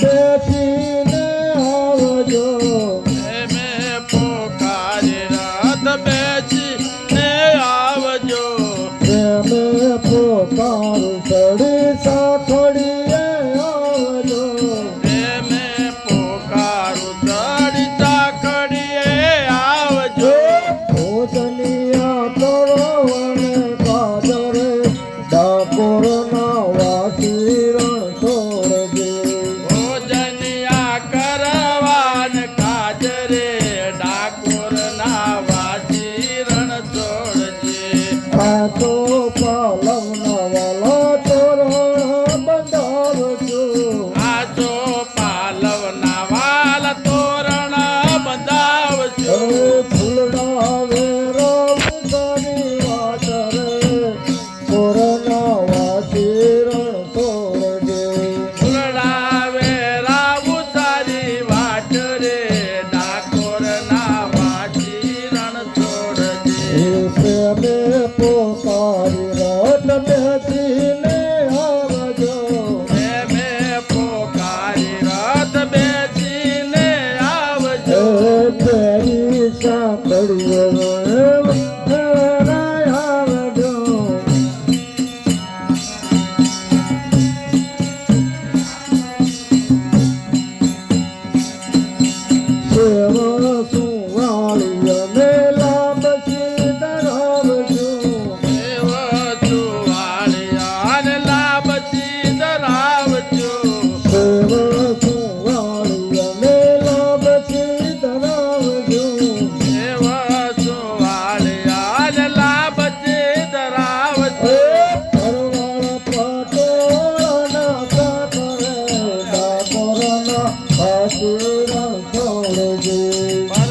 બેસીને આવજો. મેં પોકારે રાત બેસી Tato. ಪಡೆಯುವ হাতে রাখো রে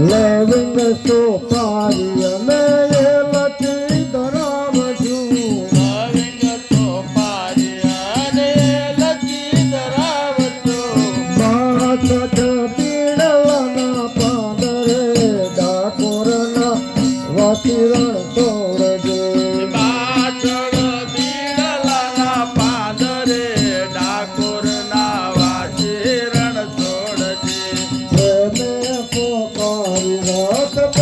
લવિંગ સોપારી અમે એ લખી ધરાવ છું લવિંગ સોપારી અને લખી ધરાવ છું પાંચ પીડવાના પાંદરે ડાકોરના વતિરણ nossa